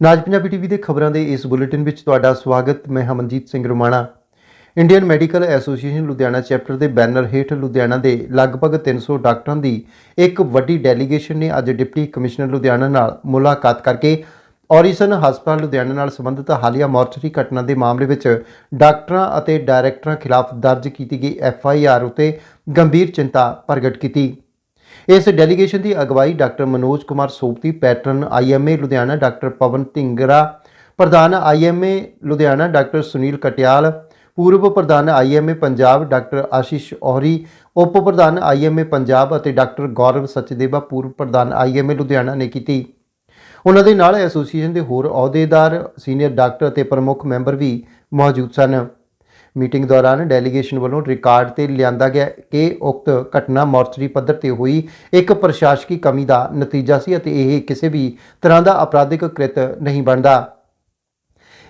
ਨਾਜ Punjabi TV ਦੇ ਖਬਰਾਂ ਦੇ ਇਸ ਬੁਲੇਟਿਨ ਵਿੱਚ ਤੁਹਾਡਾ ਸਵਾਗਤ। ਮੈਂ Hamanjit Singh Rumana. Indian medical association Ludhiana chapter ਦੇ ਬੈਨਰ ਹੇਠ ਲੁਧਿਆਣਾ ਦੇ ਲਗਭਗ 300 ਡਾਕਟਰਾਂ ਦੀ ਇੱਕ ਵੱਡੀ ਡੈਲੀਗੇਸ਼ਨ ਨੇ ਅੱਜ ਡਿਪਟੀ ਕਮਿਸ਼ਨਰ ਲੁਧਿਆਣਾ ਨਾਲ ਮੁਲਾਕਾਤ ਕਰਕੇ ਔਰੀਸਨ ਹਸਪਤਾਲ ਲੁਧਿਆਣਾ ਨਾਲ ਸੰਬੰਧਿਤ ਹਾਲੀਆ ਮੋਰਚਰੀ ਘਟਨਾ ਦੇ ਮਾਮਲੇ ਵਿੱਚ ਡਾਕਟਰਾਂ ਅਤੇ ਡਾਇਰੈਕਟਰਾਂ ਖਿਲਾਫ ਦਰਜ ਕੀਤੀ ਗਈ ਐਫ ਆਈ ਆਰ ਉਤੇ ਗੰਭੀਰ ਚਿੰਤਾ ਪ੍ਰਗਟ ਕੀਤੀ। ਇਸ ਡੈਲੀਗੇਸ਼ਨ ਦੀ ਅਗਵਾਈ doctor Manoj Kumar Sopti, patron IMA Ludhiana doctor Pawan Dhingra, ਪ੍ਰਧਾਨ ਆਈਐਮਏ ਲੁਧਿਆਣਾ ਡਾਕਟਰ ਸੁਨੀਲ ਕਟਿਆਲ, ਪੂਰਵ ਪ੍ਰਧਾਨ ਆਈਐਮਏ ਪੰਜਾਬ ਡਾਕਟਰ ਆਸ਼ੀਸ਼ ਔਹਰੀ, ਉਪ ਪ੍ਰਧਾਨ ਆਈਐਮਏ ਪੰਜਾਬ ਅਤੇ ਡਾਕਟਰ ਗੌਰਵ ਸਚਦੇਵਾ ਪੂਰਵ ਪ੍ਰਧਾਨ ਆਈਐਮਏ ਲੁਧਿਆਣਾ ਨੇ ਕੀਤੀ। ਉਹਨਾਂ ਦੇ ਨਾਲ ਐਸੋਸੀਏਸ਼ਨ ਦੇ ਹੋਰ ਅਹੁਦੇਦਾਰ, ਸੀਨੀਅਰ ਡਾਕਟਰ ਅਤੇ ਪ੍ਰਮੁੱਖ ਮੈਂਬਰ ਵੀ ਮੌਜੂਦ ਸਨ। ਮੀਟਿੰਗ ਦੌਰਾਨ ਡੈਲੀਗੇਸ਼ਨ ਵੱਲੋਂ ਰਿਕਾਰਡ ਤੇ ਲਿਆਂਦਾ ਗਿਆ ਕਿ ਉਕਤ ਘਟਨਾ ਮੋਰਚਰੀ ਪੱਧਰ ਤੇ ਹੋਈ। ਇੱਕ ਪ੍ਰਸ਼ਾਸਕੀ ਕਮੀ ਦਾ ਨਤੀਜਾ ਸੀ ਅਤੇ ਇਹ ਕਿਸੇ ਵੀ ਤਰ੍ਹਾਂ ਦਾ ਅਪਰਾਧਿਕ ਕ੍ਰਿਤ ਨਹੀਂ ਬਣਦਾ।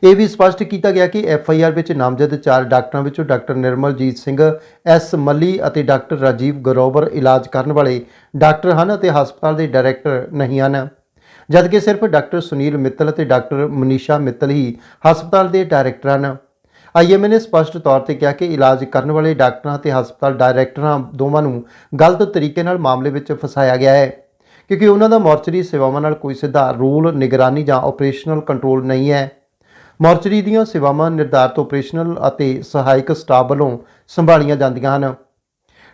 ਇਹ ਵੀ ਸਪਸ਼ਟ ਕੀਤਾ ਗਿਆ ਕਿ ਐਫ ਆਈ ਆਰ ਵਿੱਚ ਨਾਮਜ਼ਦ ਚਾਰ ਡਾਕਟਰਾਂ ਵਿੱਚੋਂ ਡਾਕਟਰ ਨਿਰਮਲਜੀਤ ਸਿੰਘ, ਐਸ ਮੱਲੀ ਅਤੇ ਡਾਕਟਰ ਰਾਜੀਵ ਗਰੋਵਰ ਇਲਾਜ ਕਰਨ ਵਾਲੇ ਡਾਕਟਰ ਹਨ ਅਤੇ ਹਸਪਤਾਲ ਦੇ ਡਾਇਰੈਕਟਰ ਨਹੀਂ ਹਨ। ਜਦਕਿ ਸਿਰਫ ਡਾਕਟਰ ਸੁਨੀਲ ਮਿੱਤਲ ਅਤੇ ਡਾਕਟਰ ਮਨੀਸ਼ਾ ਮਿੱਤਲ ਹੀ ਹਸਪਤਾਲ ਦੇ ਡਾਇਰੈਕਟਰ ਹਨ। ਆਈਐਮਏ ਨੇ ਸਪਸ਼ਟ ਤੌਰ ਤੇ ਕਿਹਾ ਕਿ ਇਲਾਜ ਕਰਨ ਵਾਲੇ ਡਾਕਟਰਾਂ ਅਤੇ ਹਸਪਤਾਲ ਡਾਇਰੈਕਟਰਾਂ ਦੋਵਾਂ ਨੂੰ ਗਲਤ ਤਰੀਕੇ ਨਾਲ ਮਾਮਲੇ ਵਿੱਚ ਫਸਾਇਆ ਗਿਆ ਹੈ, ਕਿਉਂਕਿ ਉਹਨਾਂ ਦਾ ਮੋਰਚਰੀ ਸੇਵਾਵਾਂ ਨਾਲ ਕੋਈ ਸਿੱਧਾ ਰੂਲ, ਨਿਗਰਾਨੀ ਜਾਂ ਆਪਰੇਸ਼ਨਲ ਕੰਟਰੋਲ ਨਹੀਂ ਹੈ। ਮੋਰਚਰੀ ਦੀਆਂ ਸੇਵਾਵਾਂ ਨਿਰਧਾਰਤ ਆਪਰੇਸ਼ਨਲ ਅਤੇ ਸਹਾਇਕ ਸਟਾਫ ਵੱਲੋਂ ਸੰਭਾਲੀਆਂ ਜਾਂਦੀਆਂ ਹਨ।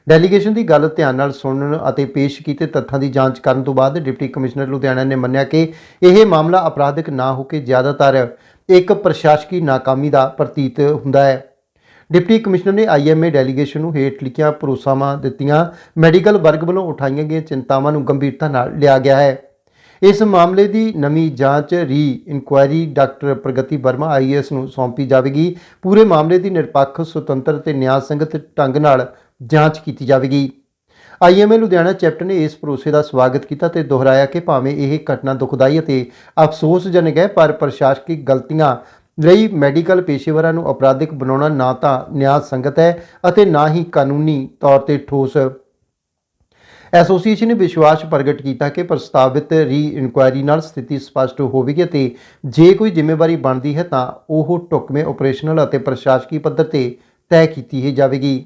ਡੈਲੀਗੇਸ਼ਨ ਦੀ ਗੱਲ ਧਿਆਨ ਨਾਲ ਸੁਣਨ ਅਤੇ ਪੇਸ਼ ਕੀਤੇ ਤੱਥਾਂ ਦੀ ਜਾਂਚ ਕਰਨ ਤੋਂ ਬਾਅਦ ਡਿਪਟੀ ਕਮਿਸ਼ਨਰ ਲੁਧਿਆਣਾ ਨੇ ਮੰਨਿਆ ਕਿ ਇਹ ਮਾਮਲਾ ਅਪਰਾਧਿਕ ਨਾ ਹੋ ਕੇ ਜ਼ਿਆਦਾਤਰ ਇੱਕ ਪ੍ਰਸ਼ਾਸਕੀ ਨਾਕਾਮੀ ਦਾ ਪ੍ਰਤੀਤ ਹੁੰਦਾ ਹੈ। ਡਿਪਟੀ ਕਮਿਸ਼ਨਰ ਨੇ ਆਈਐਮਏ ਡੈਲੀਗੇਸ਼ਨ ਨੂੰ ਹੇਠ ਲਿਖੀਆਂ ਭਰੋਸਾਵਾਂ ਦਿੱਤੀਆਂ। ਮੈਡੀਕਲ ਵਰਗ ਵੱਲੋਂ ਉਠਾਈਆਂ ਗਈਆਂ ਚਿੰਤਾਵਾਂ ਨੂੰ ਗੰਭੀਰਤਾ ਨਾਲ ਲਿਆ ਗਿਆ ਹੈ। ਇਸ ਮਾਮਲੇ ਦੀ ਨਵੀਂ ਜਾਂਚ re inquiry doctor Pragati Verma IAS ਨੂੰ ਸੌਂਪੀ ਜਾਵੇਗੀ। ਪੂਰੇ ਮਾਮਲੇ ਦੀ ਨਿਰਪੱਖ, ਸੁਤੰਤਰ ਤੇ ਨਿਆਂ ਸੰਗਤ ਢੰਗ ਨਾਲ ਜਾਂਚ ਕੀਤੀ ਜਾਵੇਗੀ। ਆਈਐਮਏ ਲੁਧਿਆਣਾ ਚੈਪਟਰ ਨੇ ਇਸ ਭਰੋਸੇ ਦਾ ਸਵਾਗਤ ਕੀਤਾ ਤੇ ਦੁਹਰਾਇਆ ਕਿ ਭਾਵੇਂ ਇਹ ਘਟਨਾ ਦੁਖਦਾਈ ਅਤੇ ਅਫਸੋਸਜਨਕ ਹੈ, ਪਰ ਪ੍ਰਸ਼ਾਸਕੀ ਗਲਤੀਆਂ ਲਈ ਮੈਡੀਕਲ ਪੇਸ਼ੇਵਰਾਂ ਨੂੰ ਅਪਰਾਧਿਕ ਬਣਾਉਣਾ ਨਾ ਤਾਂ ਨਿਆਂ ਸੰਗਤ ਹੈ ਅਤੇ ਨਾ ਹੀ ਕਾਨੂੰਨੀ ਤੌਰ ਤੇ ਠੋਸ। ਐਸੋਸੀਏਸ਼ਨ ਨੇ ਵਿਸ਼ਵਾਸ ਪ੍ਰਗਟ ਕੀਤਾ ਕਿ ਪ੍ਰਸਤਾਵਿਤ ਰੀ ਇਨਕੁਆਇਰੀ ਨਾਲ ਸਥਿਤੀ ਸਪਸ਼ਟ ਹੋਵੇਗੀ ਅਤੇ ਜੇ ਕੋਈ ਜ਼ਿੰਮੇਵਾਰੀ ਬਣਦੀ ਹੈ ਤਾਂ ਉਹ ਢੁਕਵੇਂ ਆਪਰੇਸ਼ਨਲ ਅਤੇ ਪ੍ਰਸ਼ਾਸਕੀ ਪੱਧਰ ਤੇ ਤੈਅ ਕੀਤੀ ਹੀ ਜਾਵੇਗੀ।